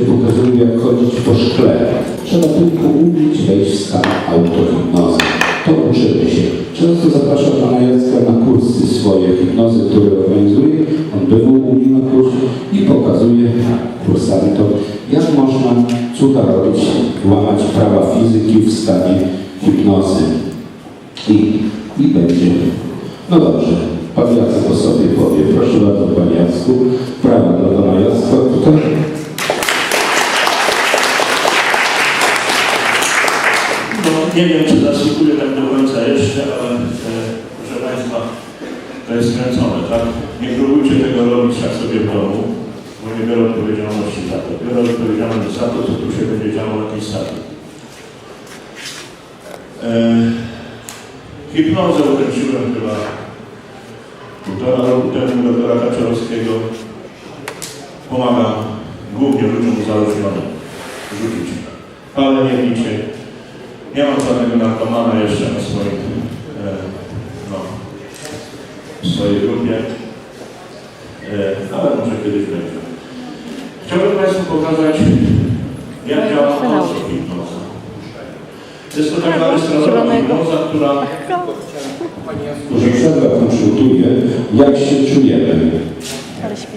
Pokazują jak chodzić po szkle. Trzeba tylko umieć wejść w stan autohipnozy. To uczymy się. Często zapraszam pana Jacka na kursy swoje hipnozy, które organizuje. On bywał u mnie na kursie i pokazuje kursantom, jak można cuda robić, łamać prawa fizyki w stanie hipnozy. I, i będzie. No dobrze, pan Jacek o sobie powie. Proszę bardzo, panie Jacku. Prawa dla pana Jacka tutaj. No, nie wiem, czy zasługuję tak do końca jeszcze, ale e, proszę Państwa, to jest skręcone, tak? Nie próbujcie tego robić tak sobie w domu, bo nie biorę odpowiedzialności za to. Biorę odpowiedzialność za to, co tu się będzie działo na tej sali. E, hipnozę ukończyłem chyba półtora roku temu doktora Kaczorowskiego. Pomagam głównie ludziom uzależnionym rzucić palenie, picie, nie mam żadnego narkomana jeszcze na swoim, e, no, w swojej grupie, e, ale może kiedyś będzie. Chciałbym Państwu pokazać, jak działa autohipnoza. Jest to taka rejestrowana hipnoza, która Proszę przerwa konsultuje, jak się czujemy. Ale. Jakiś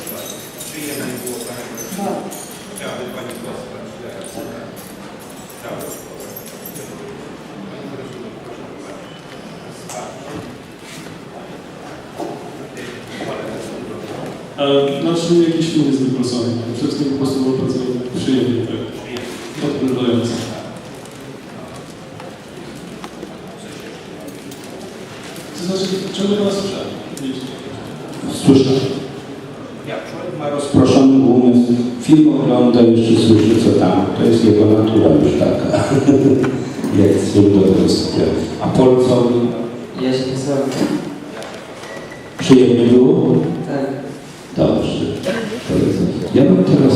znaczy jakiś film jest wyprosony. Przede wszystkim po prostu było bardzo przyjemnie, tak. Odprężające. To znaczy, czego do nas słyszałem? Słyszę. Jak człowiek ma rozproszony umysł, film ogląda, jeszcze słyszy co tam. To jest jego natura już taka. Jak słuch do tego. A Polcowi Ja się nie znam. przyjemnie było? Tak. Dobrze. To jest- Ja bym teraz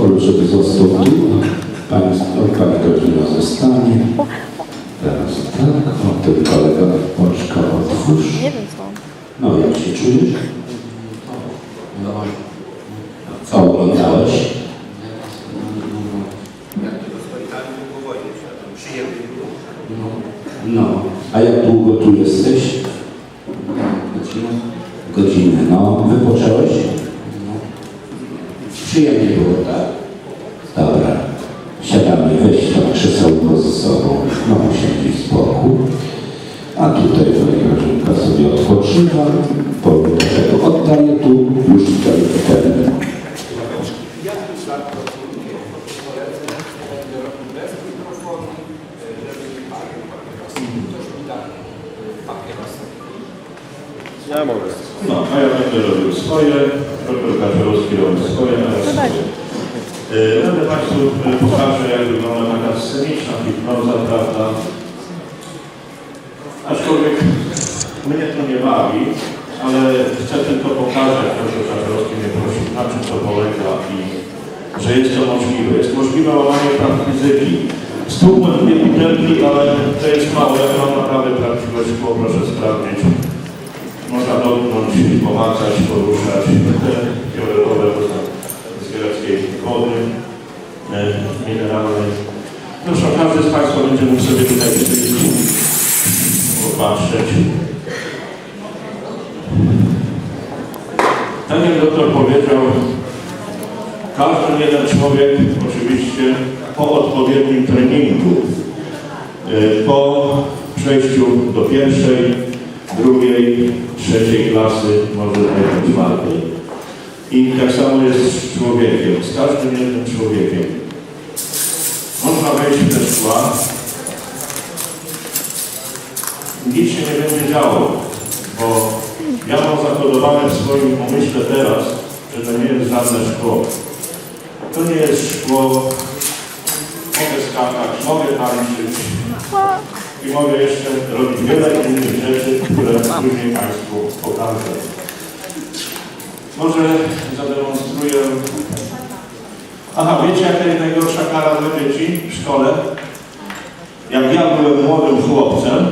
polu, żeby został tu, a pani, o, pani Godzina zostanie. Teraz tak, o ten kolega Polczka otwórz. Nie wiem co. No, jak się czujesz? Co oglądałeś? No, a jak długo tu jesteś? Godzinę. No, wypocząłeś? Przyjemnie było, tak? Dobra. Siadamy, weź to krzesełko ze sobą. No, siedzi spokój. A tutaj pani Grażynka sobie odpoczywa. Powiem tego oddaję tu, już tutaj ten. No, będę robił swoje, doktor Kaczorowski robi swoje, a ja swoje. Będę Państwu pokażę, jak wygląda taka sceniczna hipnoza, prawda? Aczkolwiek mnie to nie bawi, ale chcę tylko pokazać, doktor Kaczorowski mnie prosił, na czym to polega i że jest to możliwe. Jest możliwe łamanie praw fizyki. Stłukłem dwie butelki, ale to jest małe, ja mam naprawdę prawdziwe szkło, proszę sprawdzić. Można dotknąć, pomacać, poruszać fioletowe z greckiej wody e, mineralnej. Zresztą każdy z Państwa będzie mógł sobie tutaj popatrzeć. Tak jak doktor powiedział, każdy jeden człowiek oczywiście po odpowiednim treningu, e, po przejściu do pierwszej, drugiej, trzeciej klasy, może nawet czwartej. I tak samo jest z człowiekiem, z każdym jednym człowiekiem. Można wejść te szkła, nic się nie będzie działo, bo ja mam zakodowane w swoim pomyśle teraz, że to nie jest żadne szkło. To nie jest szkło mogę skakać, mogę tańczyć i mogę jeszcze robić wiele innych rzeczy, które później Państwu pokażę. Może zademonstruję. Aha, wiecie jaka jest najgorsza kara dla dzieci w szkole? Jak ja byłem młodym chłopcem,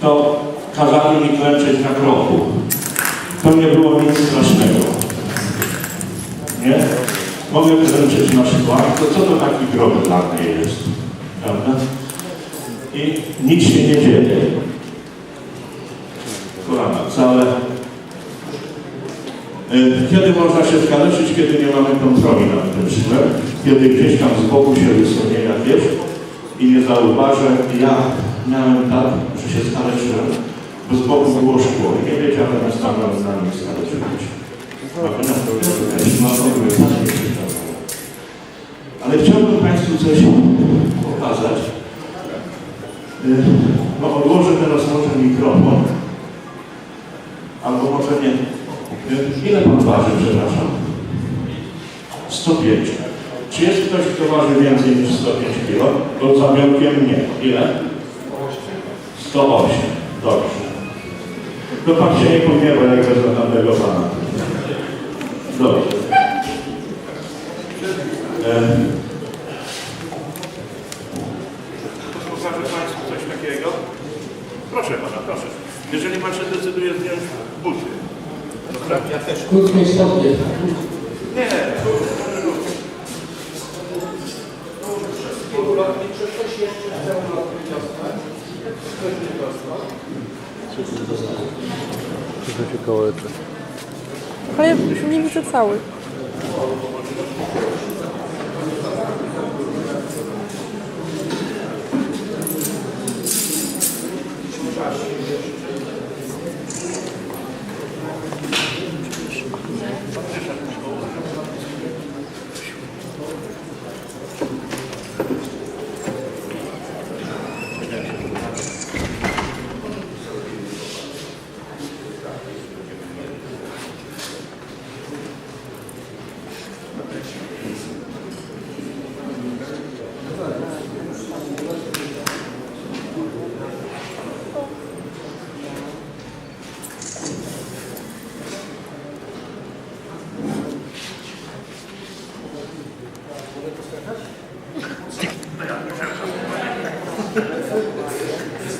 to kazali mi klęczeć na kroku. To nie było nic strasznego. Nie? Mogę klęczeć na szkłach, to co to taki grób dla mnie jest? Prawda? I nic się nie dzieje. Kolana całe. Y, Kiedy można się skaleczyć, kiedy nie mamy kontroli nad tym szkłem, kiedy gdzieś tam z boku się wysunie jakieś i nie zauważę, ja miałem tak, że się skaleczyłem, bo z boku było szkło i nie wiedziałem, jak stanąłem na nim już jest no. Ale chciałbym Państwu coś No odłożę teraz może mikrofon. Albo może nie. Y, Ile Pan waży, przepraszam? 105. Czy jest ktoś, kto waży więcej niż 105 kg? Bo za białkiem nie. Ile? 108. Dobrze. To Pan się nie pogniewa, jak wezmę tamtego Pana. Dobrze. E, Pokażę Państwu coś takiego. Proszę Pana, proszę. Jeżeli Pan się decyduje zdjąć buty. Dobra? Ja też. Krótkie spodnie. Nie, Czy ktoś jeszcze chce ulotki wiosnę? Ktoś nie dostał? Chyba ja nie widzę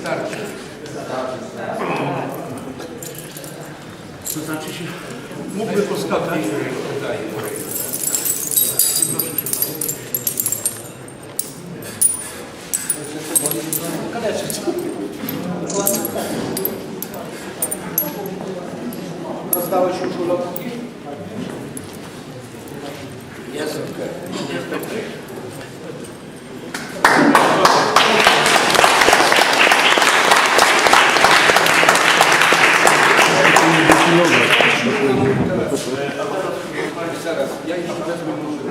cały. to znaczy się, mógłby poskakać. Rozdałeś już ulotki? Jest okej. Zaraz, ja już wezmę muszę.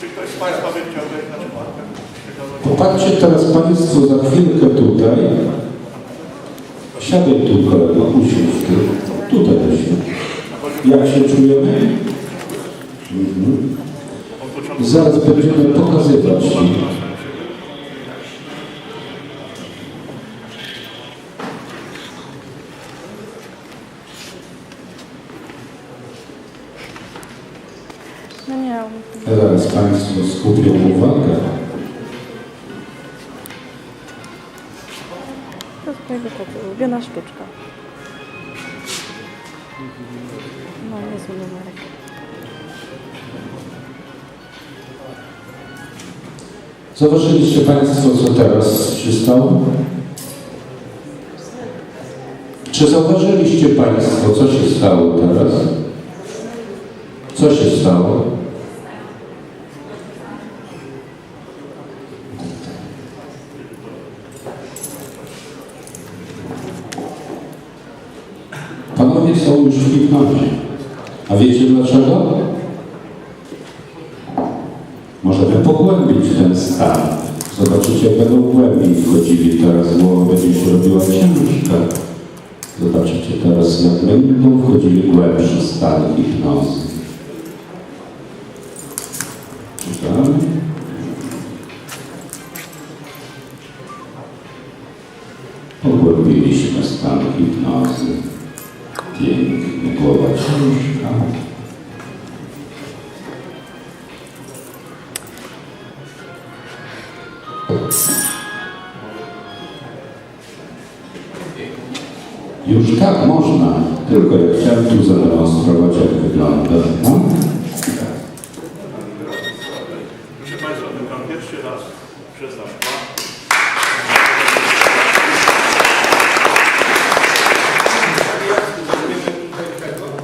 Czy ktoś z Państwa by chciał wejść na czwartkę? Popatrzcie teraz Państwo za chwilkę tutaj. Siadaj tu kolego, usiądź tu. Tutaj weźmy. Jak się czujemy? Mhm. Zaraz będziemy pokazywać. No nie, Zaraz Państwo skupią uwagę. Ulubiona sztuczka. No, niezły numerek. Zauważyliście Państwo, co teraz się stało? Czy zauważyliście Państwo, co się stało teraz? Co się stało? A wiecie dlaczego? Możemy pogłębić ten stan. Zobaczycie, jak będą głębiej wchodzili teraz, bo będzie się robiła książka. Zobaczycie teraz, jak będą wchodzili głębszy stan hipnozy. Już tak można, tylko ja chciałem tu zademonstrować, jak wygląda. No? Proszę Państwa, ten Pan pierwszy raz przez nasz Pan.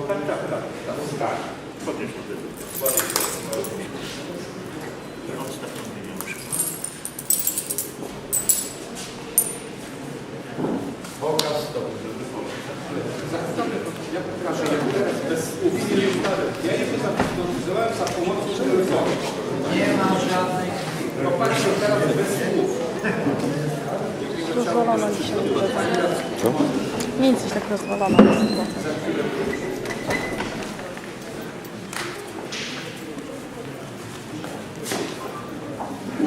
Tak, tak, tak. tak. Podnieś do tyłu. Ostatnio mnie nie muszę. Pokaz dobrze. Ja proszę, ja teraz bez słów. Ja nie wyzywałem za pomocą telefonu. Nie ma żadnej. Popatrzcie teraz bez słów. Rozwalona dzisiaj impreza. Co? Nie jest coś tak rozwalona ta sytuacja.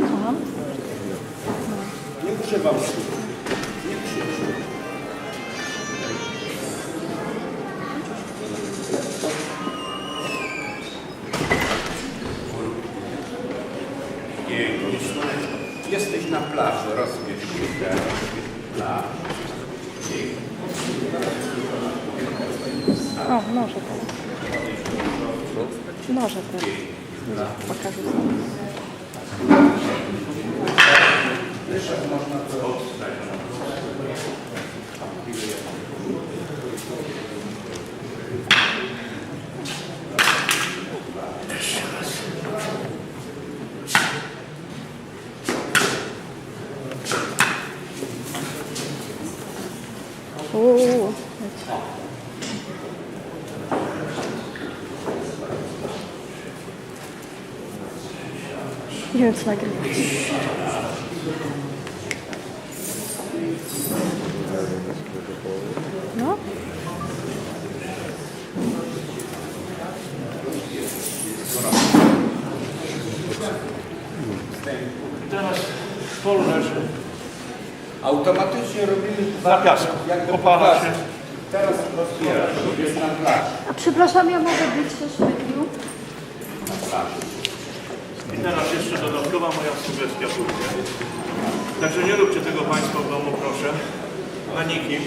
Słucham? Nie muszę Uuu, nie wiem co nagrywać. No, Teraz polnerz Automatycznie robimy dwa na piasku. jakby Opala się. Teraz rozbierasz, jest na plaży. A przepraszam, ja mogę być też w medium? I teraz jeszcze dodatkowa moja sugestia pójdzie. Także nie róbcie tego Państwo w domu, proszę. Na nikim.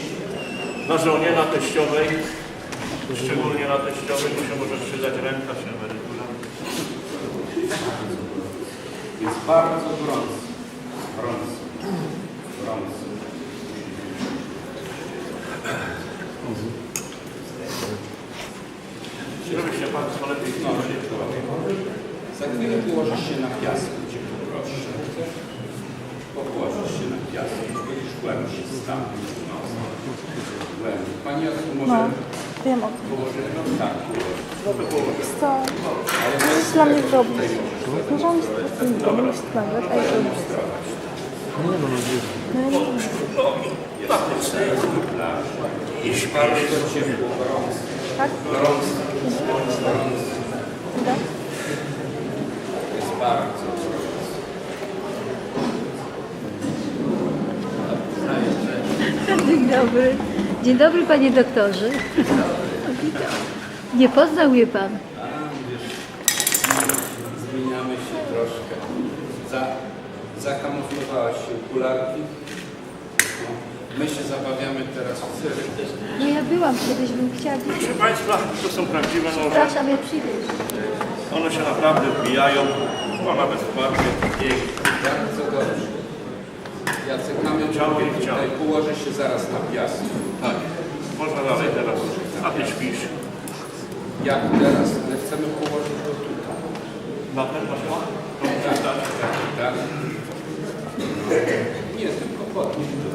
Na żonie, na teściowej. Szczególnie na teściowej, bo się może przydać ręka czy emerytura. Jest bardzo gorący. Gorący. Gorący. Żebyście Państwo lepiej No, znali. Za chwilę położysz się na piasku, cię poproszę. Położysz się na piasku, będziesz głębszy stan. No. Głębiej. Pani Jacku, może no, wiem o tym. położymy? No tak, co, to jest dla mnie drobne. Możemy się z tym nie musisz nagrać, a ja już. No nie wiem. Jeśli Bardzo ciepło, gorąco. Tak? Gorąco. Widać? Jest bardzo. Dzień dobry. Dzień dobry, panie doktorze. Nie poznał mnie pan. A, wiesz, zmieniamy się troszkę. Za, zakamuflowałaś się okularki. No, My się zabawiamy teraz w cyrk. No ja byłam kiedyś, bym chciała... Proszę Państwa, to są prawdziwe noże. Przepraszam, ja przyjdę. One się naprawdę wbijają, a nawet w barwie. Bardzo dobrze. Jacek, Ciało i tutaj, ciało. położę się zaraz na piasku. Tak. Można dalej teraz. A Ty śpisz. Jak teraz? Chcemy położyć go tutaj. Na ten masz musi stać. Tak? Nie, tylko podnieść do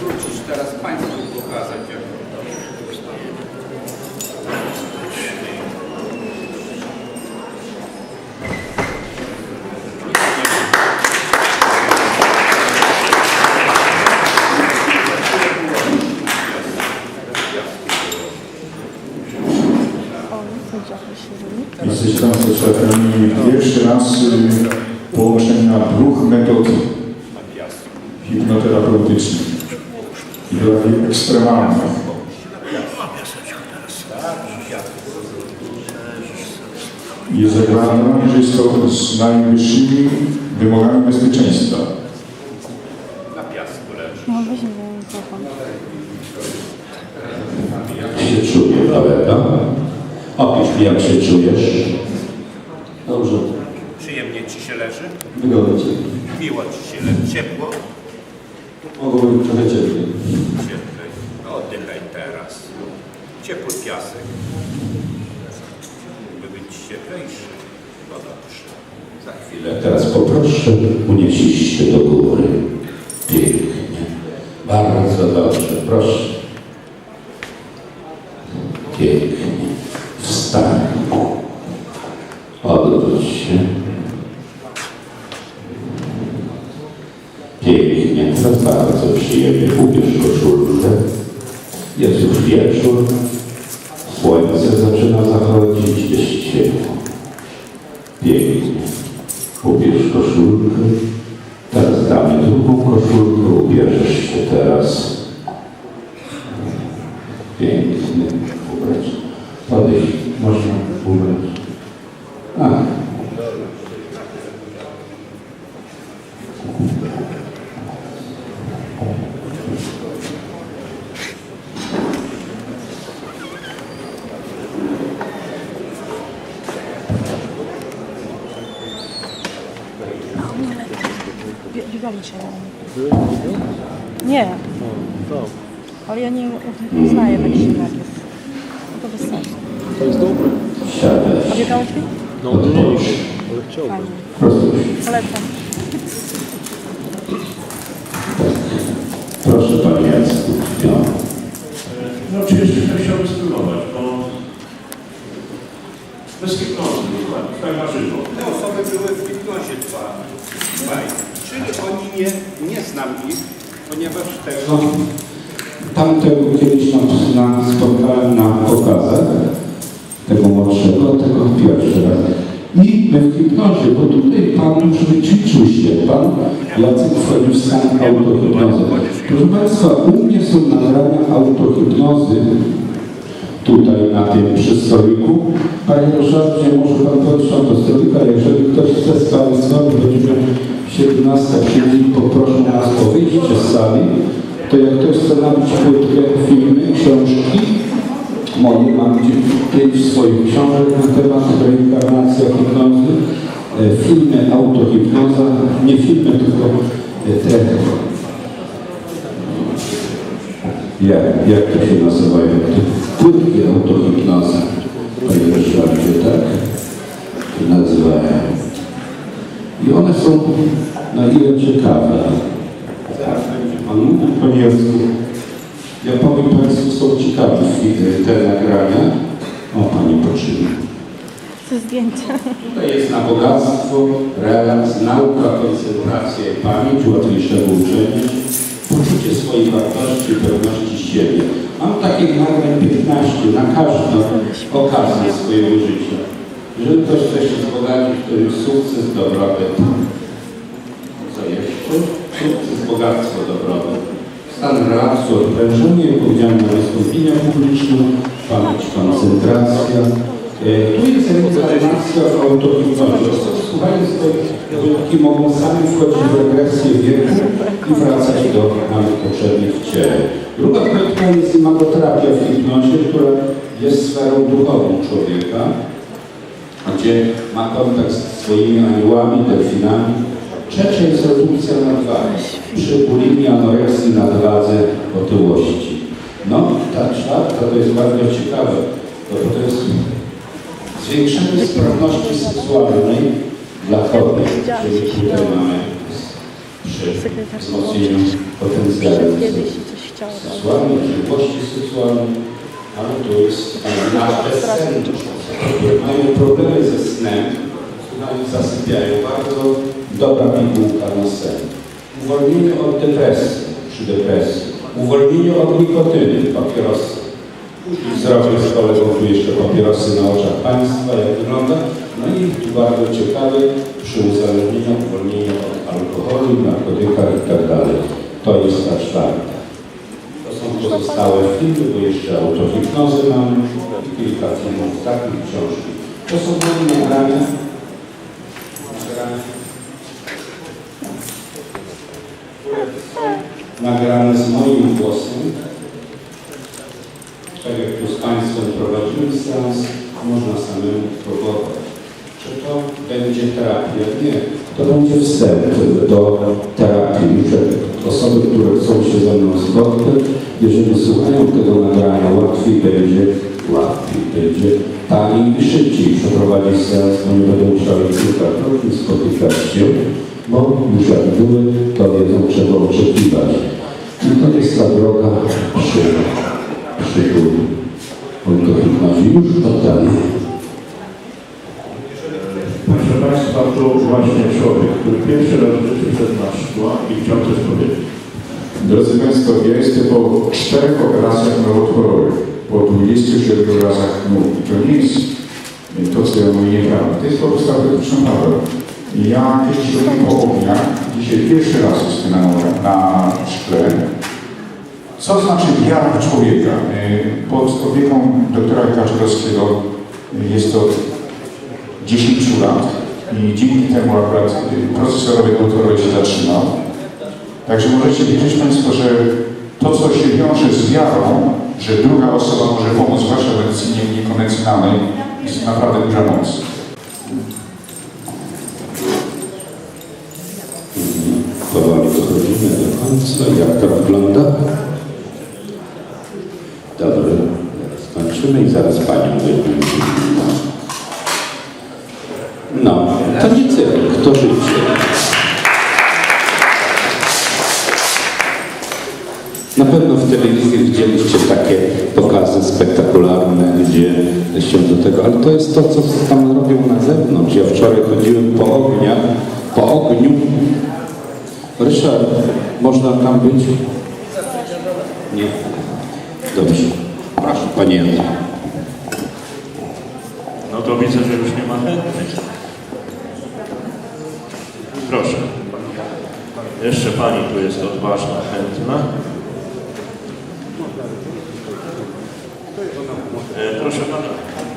Wrócić teraz Państwu pokazać, jak pierwszy raz y, połączenia dwóch metod hipnoterapeutycznych i to ekstremalnych. Jest zagrane, że jest to z najwyższymi wymogami bezpieczeństwa. No weźmy mikrofon. Jak się czuje, prawda? Opisz mi, jak się czujesz. Dobrze. Przyjemnie ci się leży? Wygodnie. Miło ci się leży? Ciepło? Mogło być trochę cieplej. Cieplej. No oddychaj teraz. Ciepły piasek. Mógłby być cieplejszy. No dobrze. Za chwilę. Teraz poproszę, unieść się do góry. Pięknie. Bardzo dobrze, proszę. Pięknie. Wstań. Odwróć się. Pięknie. Teraz przyjemnie. Ubierz koszulkę. Jest już wieczór. Słońce zaczyna zachodzić. Jest ciepło. Pięknie. Ubierz koszulkę. Teraz damy drugą koszulkę. Ubierzesz się teraz. Pięknie. Ubrać. Podejść. Można ubrać. A. Bie- Biegali się. Nie. Ale ja nie uznaję tak silny jak jest. No to wystarczy. Siadaj. A biegało ci? No, Odpocz. Fajnie. Prostuj. Polecam. Proszę Panie Jacku. No. No oczywiście ktoś chciałby spróbować, bo bez hipnozy, dokładnie, tak na żywo. Te osoby były w hipnozie dwa. Dwaj. Czyli oni nie, znam ich, ponieważ te No, tamtego kiedyś tam na, spotkałem na pokazach tego młodszego, tego pierwszy raz. I my w hipnozie, bo tutaj Pan ćwiczył się, Pan Jacek wchodził w stan autohipnozy. Proszę Państwa, u mnie są nagrania autohipnozy tutaj na tym przy stoliku. Panie Ryszardzie, może Pan tam do jeżeli ktoś chce z Państwa, będziemy 17 przyjdzie, poproszę nas o wyjście z sali, to jak ktoś chce nabić płytkę, filmy, książki, moje mam pięć swoich książek na temat reinkarnacji hipnozy, e, filmy autohipnoza, nie filmy, tylko e, te jak, jak to się nazywają? Te Płytki autohipnozy. Panie Ryszardzie, tak? Się nazywają. Na ile ciekawe. Zaraz będzie Pan mówił, Panie Jacku. Ja powiem Państwu, są ciekawe te nagrania. O, Pani poczyni. Chcę zdjęcia. Tutaj jest na bogactwo, relaks, nauka, koncentracja i pamięć, łatwiejszego uczenia, poczucie swojej wartości i pewności siebie. Mam takich nagrań 15 na każdą okazję swojego życia. Jeżeli ktoś chce się wzbogacić, to jest sukces, dobrobyt. Bogactwo, dobrobyt. Stan relaksu, odprężenie, powiedziałem na wystąpienia publiczne, pamięć, koncentracja. E, Tu jest reinkarnacja w autohipnozie. Osoby słuchając tej wątki mogą sami wchodzić w regresję wieku i wracać do nawet poprzednich w ciele. Druga kwestia jest imagoterapia w hipnozie, która jest sferą duchową człowieka, gdzie ma kontakt z swoimi aniołami, delfinami. Trzecia jest redukcja nadwagi. Przy bulimii, anoreksji, nadwadze, otyłości. No, ta czwarta to jest bardzo ciekawe, bo to jest zwiększenie sprawności seksualnej dla kobiet, czyli tutaj mamy przy wzmocnieniu potencjału coś chciała. seksualnej, ale to jest na bezsenność. Mają problemy ze snem, zasypiają. Bardzo dobra pigułka na sen. Uwolnienie od depresji przy depresji. Uwolnienie od nikotyny, papierosy. Później zrobię z kolegą tu jeszcze papierosy na oczach Państwa, jak wygląda. No i bardzo ciekawy, przy uzależnieniu, uwolnieniu od alkoholu, narkotykach i tak. To jest ta czwarta. To są pozostałe filmy, bo jeszcze autohipnozy mamy kilka filmów takich książki. To są moje. Nagrania. Nagrane z moim głosem. Tak jak tu z Państwem prowadziłem seans, można samemu próbować. Czy to będzie terapia? Nie. To będzie wstęp do terapii. Że osoby, które chcą się ze mną spotkać, jeżeli słuchają tego nagrania, łatwiej będzie, będzie, taniej i szybciej przeprowadzić seans, bo nie będą musiały kilkakrotnie spotykać się, bo już jak były, to wiedzą, czego oczekiwać. I to jest ta droga przy, przy autohipnozie. Już totalnie. Proszę Państwa, to właśnie człowiek, który pierwszy raz w życiu przed nas szła i chciał coś powiedzieć. Drodzy Państwo, ja jestem po czterech operacjach nowotworowych, po 27 razach nóg. I to nie jest to, co ja mówię nieprawda. To jest po prostu autentyczna prawda. I Ja kiedyś robiłem po ogniach, dzisiaj pierwszy raz jestem na, na szkle. Co znaczy wiara człowieka? Y, Pod opieką doktora Kaczorowskiego jest to 10 lat i dzięki temu akurat y, proces choroby nowotworowej się zatrzymał. Także możecie wiedzieć Państwo, że to, co się wiąże z wiarą, że druga osoba może pomóc w Waszej medycynie niekonwencjonalnej, jest naprawdę duża moc. Powoli dochodzimy do końca. Jak to wygląda? Dobrze. Skończymy i zaraz Panią weźmiemy. No, to nie cyrk, to życie. Telewizji widzieliście takie pokazy spektakularne, gdzie się do tego, ale to jest to, co tam robią na zewnątrz. Ja wczoraj chodziłem po ogniach, po ogniu. Ryszard, można tam być? Nie. Dobrze. Proszę, Panie Jędrze. No to widzę, że już nie ma chętnych. Proszę. Jeszcze Pani tu jest odważna, chętna. Proszę Pana.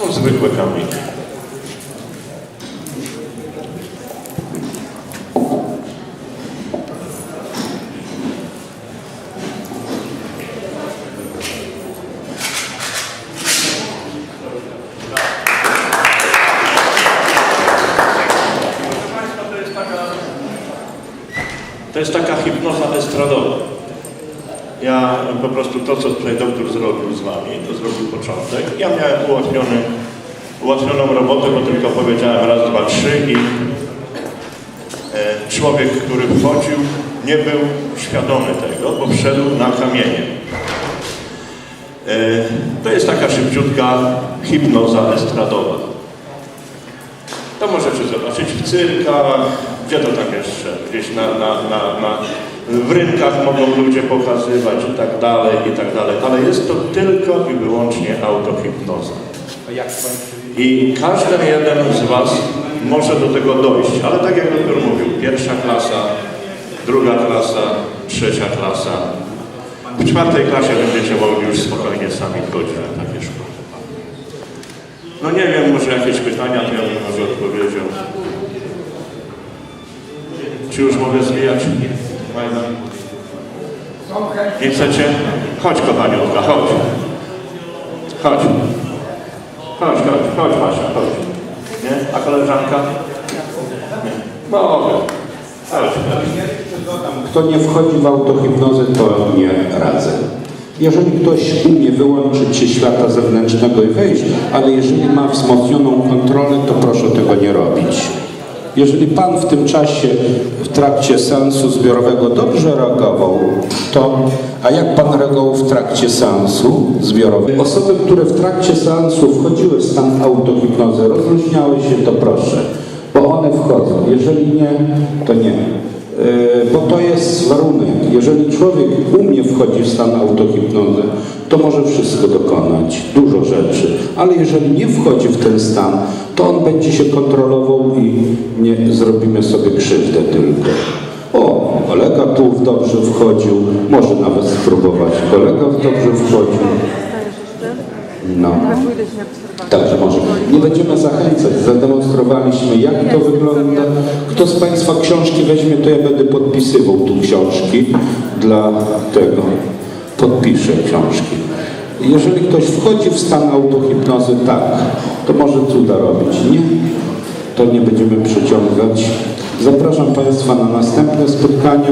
Są zwykłe kamienie. To jest taka hipnoza estradowa. Ja po prostu to, co tutaj doktor zrobił z Wami, to zrobił początek. Ja miałem ułatwiony, ułatwioną robotę, bo tylko powiedziałem i e, człowiek, który wchodził, nie był świadomy tego, bo wszedł na kamienie. E, to jest taka szybciutka hipnoza estradowa. To możecie zobaczyć w cyrkach, gdzie to tam jeszcze, gdzieś na, na, na, na, w rynkach mogą ludzie pokazywać i tak dalej, i tak dalej, ale jest to tylko i wyłącznie autohipnoza. I każdy jeden z Was może do tego dojść, ale tak jak doktor mówił, pierwsza klasa, druga klasa, trzecia klasa. W czwartej klasie będziecie mogli już spokojnie sami chodzić na takie szkoły. No nie wiem, może jakieś pytania, to ja bym może odpowiedział. Czy już mogę zwijać? Nie chcecie? Chodź kochaniutka, chodź. Chodź. Chodź, chodź, chodź Masia, chodź. Nie? A koleżanka? Nie. Mogę. Chodź. Kto nie wchodzi w autohipnozę, to nie radzę. Jeżeli ktoś umie wyłączyć się świata zewnętrznego i wejść, ale jeżeli ma wzmocnioną kontrolę, to proszę tego nie robić. Jeżeli Pan w tym czasie, w trakcie seansu zbiorowego dobrze reagował, to a jak Pan reagował w trakcie seansu zbiorowego? Osoby, które w trakcie seansu wchodziły w stan autohipnozy, rozluźniały się, to proszę, bo one wchodzą. Jeżeli nie, to nie. Yy, Bo to jest warunek. Jeżeli człowiek umie wchodzić w stan autohipnozy, to może wszystko dokonać, dużo rzeczy. Ale jeżeli nie wchodzi w ten stan, to on będzie się kontrolował i nie zrobimy sobie krzywdę tylko. O, kolega tu dobrze wchodził, może nawet spróbować. Kolega dobrze wchodził. No. Także może nie będziemy zachęcać. Zademonstrowaliśmy, jak to wygląda. Kto z Państwa książki weźmie, to ja będę podpisywał tu książki dla tego. Podpiszę książki. Jeżeli ktoś wchodzi w stan autohipnozy, tak, to może cuda robić. Nie, to nie będziemy przeciągać. Zapraszam Państwa na następne spotkanie.